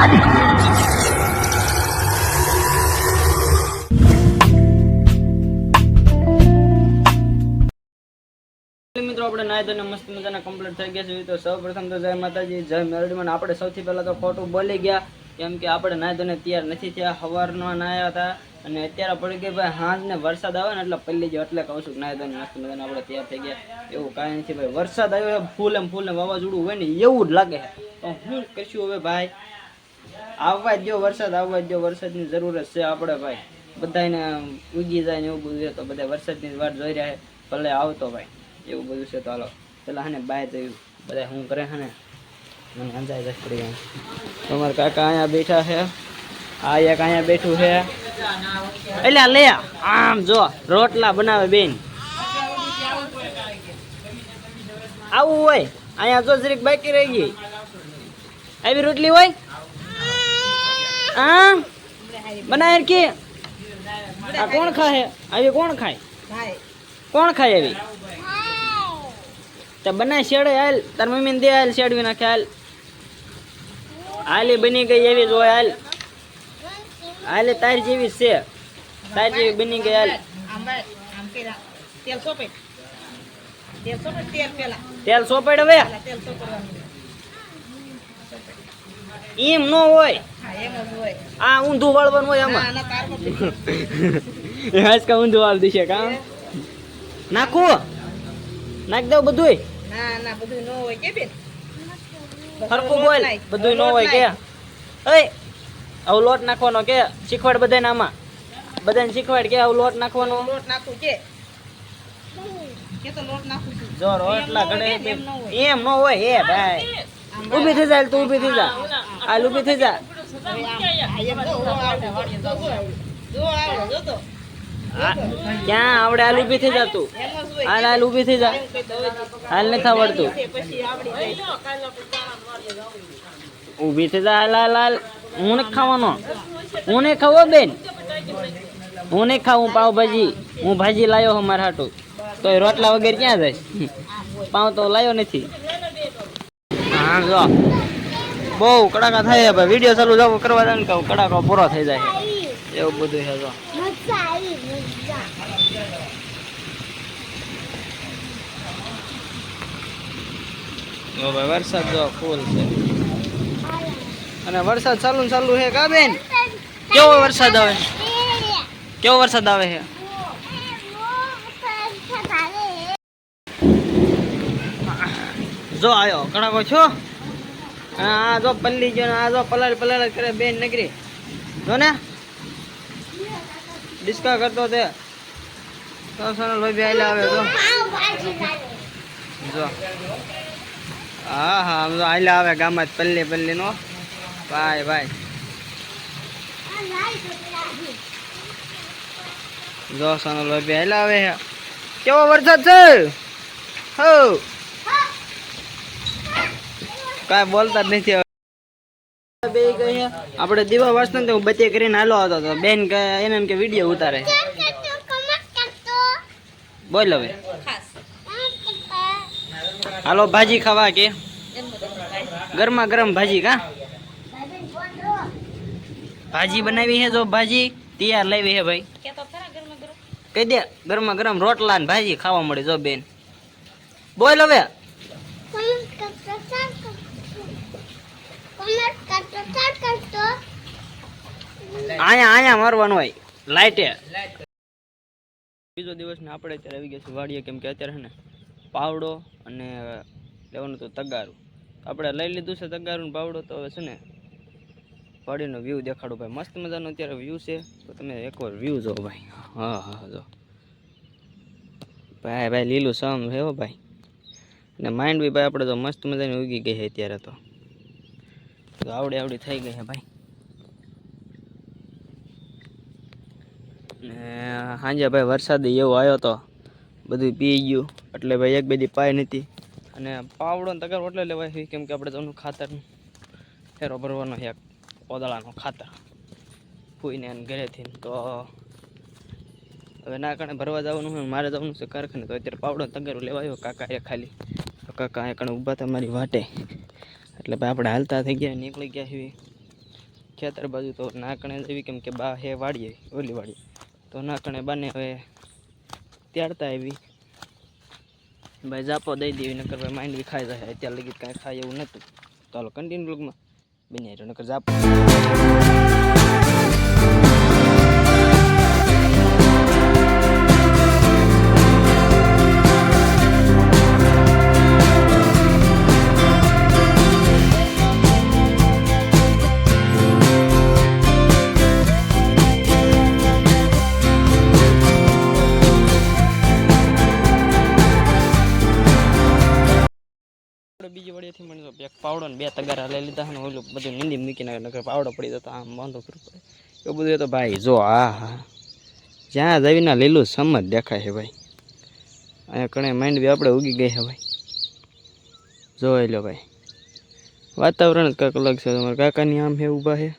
મિત્રો, આપણે નાય તો મસ્ત મજાના કમ્પ્લીટ થઈ ગયા છે. તો સૌ પ્રથમ તો જય માતાજી, જય મેરડીમાં. આપણે સૌથી પહેલા તો ખોટું બોલી ગયા, કેમ કે આપણે નાય તો તૈયાર નથી થયા. સવારના નાયા હતા અને અત્યારે પડી ગઈ ભાઈ હાંજ ને વરસાદ આવે ને એટલે પલ્લી ગયો એટલે કહું છું નાય તો મસ્ત મજાના આપણે તૈયાર થઈ ગયા. એવું કાંઈ નથી ભાઈ. વરસાદ આવ્યો ફૂલ એમ ફૂલ ને વાવાઝોડું હોય ને એવું જ લાગે તો હું કરશું હવે ભાઈ? આવવા જ જો વરસાદ આવવા જ જો વરસાદની જરૂરત છે આપણે ભાઈ. બધાને ઉગી જાય ને એવું બધું છે તો બધા વરસાદની જ વાટ જોઈ રહ્યા ભલે આવતો ભાઈ, એવું બધું છે તો હાલો. પેલા હે બાય થયું બધા શું કરે હે મને અંજાય જશ પડી ગયા. તમારા કાકા અહીંયા બેઠા છે. આ એક અહીંયા બેઠું છે. એટલે લે, આમ જો, રોટલા બનાવે બેન. આવું હોય. અહીંયા જો જરીક બાકી રહી ગઈ. આવી રોટલી હોય? હા? બનાય કે આ કોણ ખાય? આવી કોણ ખાય? કોણ ખાય આવી? તો બનાય શેડે હાલ તાર મમ્મી ને દે હાલ શેડવી નાખે હાલ. હાલી બની ગઈ એવી જ હોય હાલ. હાલે તારી જેવી છે. તાર જેવી બની ગઈ હાલ. તેલ સોપડ હવે? એમ નો હોય. આ ઊંધું વાળવાનું હોય આમાં. આજ કા ઊંધું વાળ દિશે કા? નાખો? નાખ દઉં બધુંય? હરખું બોલ. બધું ન હોય કે? એ આવું લોટ નાખવાનો કે? શીખવાડ બધાને આમાં. બધાને શીખવાડ કે આવું લોટ નાખવાનો? જો રોટલા ઘડે એમ ન હોય એ ભાઈ. ઊભી થઈ જાય તું ઊભી થઈ જા. હાલ બી થઈ જા. ક્યાં આવડે આલુ બી થઈ જા તું? હાલ હાલ ઊભી થઈ જા. હાલ નથી આવડતું. ઊભી થઈ જા, હાલ હાલ હાલ. હું નથી ખાવાનો. હું નહીં ખાવો બેન. હું નહીં ખાવું પાવભાજી. હું ભાજી લાવ્યો હું મારા હાટું. તો રોટલા વગેરે ક્યાં જાય? પાવ તો લાવ્યો નથી. હા, જો. બહુ કડાકા થાય ભાઈ. વીડિયો ચાલુ જાવ કરવા જાય ને કહું કડાકો પૂરો થઈ જાય એવું બધું છે વરસાદ જો ફૂલ છે. અને વરસાદ ચાલુ ચાલુ છે કા બેન? કેવો વરસાદ આવે? કેવો વરસાદ આવે છે? જો આવ્યો કડાકો છો? આ જો પલ્લી જો આ જો પલાળ પલાળ કરે બેન નગરી. જો ને. ડિસ્કા કરતો તે. તો સોનલ ભાઈ બી આયલા આવે, જો. જો. હા હા, આમ જો આયલા આવે ગામમાં જ પલ્લી પલ્લી નો ભાઈ ભાઈ. જો સોનલ ભાઈ બી આયલા આવે. કેવો વરસાદ છે? હો. કાંઈ બોલતા જ નથી. બે આપણે દીવા વાસણ તો હું બચે કરીને હાલો હતો. તો બેન કે એને કે વીડિયો ઉતારે. બોલ હવે. હાલો, ભાજી ખાવા કે? ગરમા ગરમ ભાજી કા? ભાજી બનાવી હે જો ભાજી? તૈયાર લાવી હે ભાઈ. કહી દે, ગરમા ગરમ રોટલા ને ભાજી ખાવા મળે જો બેન. બોલ હવે. આયા આયા મારવાનું હોય. લાઈટે. બીજો દિવસ ને આપણે અત્યારે આવી ગયા છીએ વાડીએ કેમ કે અત્યારે છે ને પાવડો અને લેવાનું હતું તગારું. આપણે લઈ લીધું છે તગારું ને પાવડો તો હવે છે ને વાડીનો વ્યૂ દેખાડો ભાઈ. મસ્ત મજાનો અત્યારે વ્યૂ છે. તો તમે એકવાર વ્યૂ જો ભાઈ. હા હા જો. ભાઈ ભાઈ લીલું સમ છે હો ભાઈ. અને માઇન્ડ બી ભાઈ આપણે તો મસ્ત મજાની ઉગી ગઈ છે અત્યારે તો. તો આવડી આવડી થઈ ગઈ છે ભાઈ. ને સાંજે ભાઈ વરસાદ એવો આવ્યો તો બધું પી ગયું. એટલે ભાઈ એક બધી પાય નથી અને પાવડો ને તગાર એટલે લેવાય છે કેમ કે આપણે તમને ખાતર ફેરો ભરવાનો છે એક કોદળાનો ખાતર. ફૂઈને એને ઘરેથી તો હવે ના કારણે ભરવા જવાનું હોય મારે જવાનું છે કારખાને. તો અત્યારે પાવડો તગારો લેવાયો કાકા એ ખાલી. કાકા એ કણે ઊભા હતા મારી વાટે. એટલે ભાઈ આપણે હાલતા થઈ ગયા, નીકળી ગયા છીએ. ખેતર બાજુ તો નાકણે જેવી કેમ કે બા હે વાડીએ, ઓલી વાડીએ તો નાકણે બાને હવે ત્યારતા આવી. ભાઈ જાપો દઈ દેવી, નકર ભાઈ બી ખાઈ જાય. અત્યાર લગી કાંઈ ખાય એવું નહોતું. હાલો કન્ટિન્યુ બ્લોગમાં બની નકર જાપો પાવડો ને બે તગારા લઈ લીધા અને ઓલું બધું નીંદી મૂકીને નકર પાવડો પડી જતો. આમ વાંધો કરવું પડે. એવું બધું તો ભાઈ, જો, આ હા જ્યાં જવીને લીલું સમજ દેખાય છે ભાઈ. અહીંયા કણે માઇન્ડ બી આપણે ઉગી ગઈ છે ભાઈ. જોઈ લો ભાઈ. વાતાવરણ જ કંઈક અલગ છે. તમારા કાકાની આમ છે ઊભા છે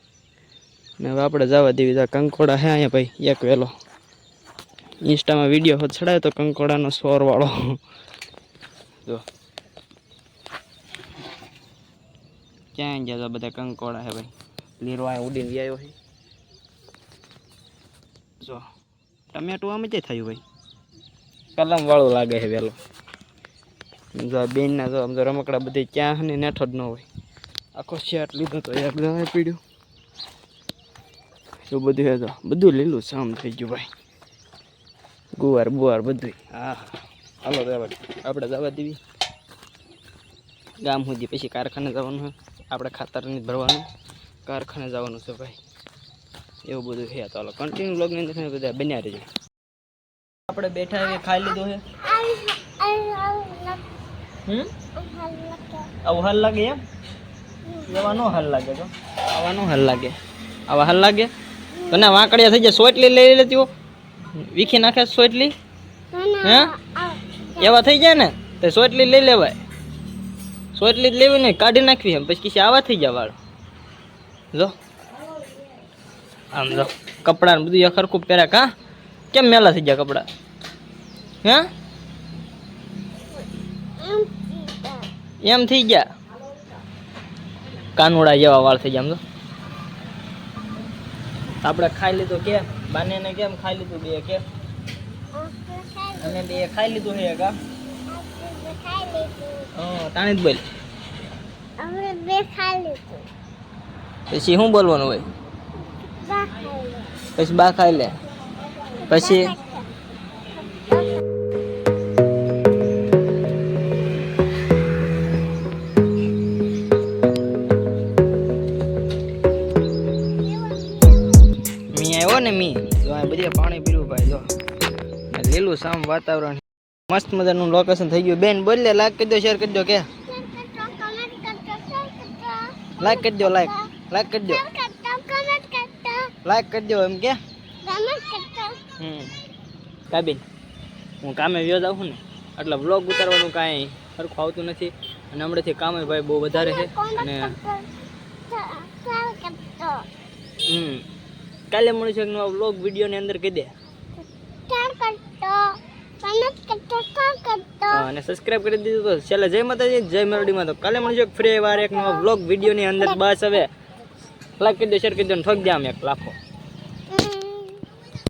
ને હવે આપણે જવા દેવી તા કંકોડા છે અહીંયા ભાઈ, એક વહેલો ઇન્સ્ટામાં વીડિયો ચડાયો તો કંકોડાનો સ્વરવાળો જો. ક્યાં ગયા તા બધા કંકોડા હે ભાઈ? લીરો આ ઉડીને આવ્યો છે જો ટમેટું આમ જ થયું ભાઈ. કલમ વાળું લાગે છે વહેલો જો બેનના જો આમ તો રમકડા બધી ક્યાં ને નેઠો જ ન હોય. આખો શેટ લીધો તો એક જણાએ પીડ્યું. એવું બધું હે તો? બધું લીલું સામ થઈ ગયું ભાઈ. ગુવાર બુવાર બધું હા હાલો તો આપણે જવા દેવી. ગામ સુધી પછી કારખાને જવાનું હોય આપણે ખાતર નહીં ભરવાનું. કારખાને જવાનું છે ભાઈ. એવું બધું છે ચાલો કન્ટિન્યુ બ્લોગની અંદર બધા બન્યા રહેજો. આપણે બેઠા ખાઈ લીધું છે. હમ? આવું હાલ લાગે એમ? એવા હાલ લાગે તો. આવા હાલ લાગે. આવા હાલ લાગે? તને વાંકડિયા થઈ જાય સોટલી લઈ લેતી હો. વીખી નાખે સોટલી હે? એવા થઈ જાય ને? તો સોટલી લઈ લેવાય. સોટલી જ લેવી ને કાઢી નાખવી એમ. પછી કિસી આવા થઈ ગયા વાળ. જો. આમ જો કપડા ને બધું ખરખું પહેર્યા કા? કેમ મેલા થઈ ગયા કપડા? હે? એમ થઈ ગયા? કાનુડા જેવા વાળ થઈ ગયા આમ તો આપણે ખાઈ લીધું કે? બાને કેમ ખાઈ લીધું બે કે? અમે બે ખાઈ લીધું છે કા? હા તાણી જ બોલ. પછી શું બોલવાનું હોય? પછી બા ખાઈ લે. પછી? મી આવ્યો ને મી? જો આ બધી પાણી પીવું ભાઈ જો. લીલું સામ વાતાવરણ મસ્ત મજાનું લોકેશન થઈ ગયું. બેન બોલ લે લાઈક કરી દો શેર કરી દો કે. લાઈક કરી દો લાઈક લાઈક કરી દો લાઈક કરી દો એમ કે. હમ. કાબીન હું કામે વ્યો જાઉં છું ને એટલે વ્લોગ ઉતારવાનું કાંઈ સરખું આવતું નથી. અને હમણાંથી કામ ભાઈ બહુ વધારે છે. અને હમ. કાલે મળીશું એક નવા વ્લોગ વિડીયોની અંદર કહી દે હા, અને સબસ્ક્રાઇબ કરી દીધું તો છેલ્લે જય માતાજી, જય મેલોડીમાં તો કાલે મળજો ફ્રી વાર એક નવા વ્લોગ વિડીયોની અંદર. બસ હવે લાઈક કરી દો શેર કરી દો ઠોક દે આમ એક લાખો.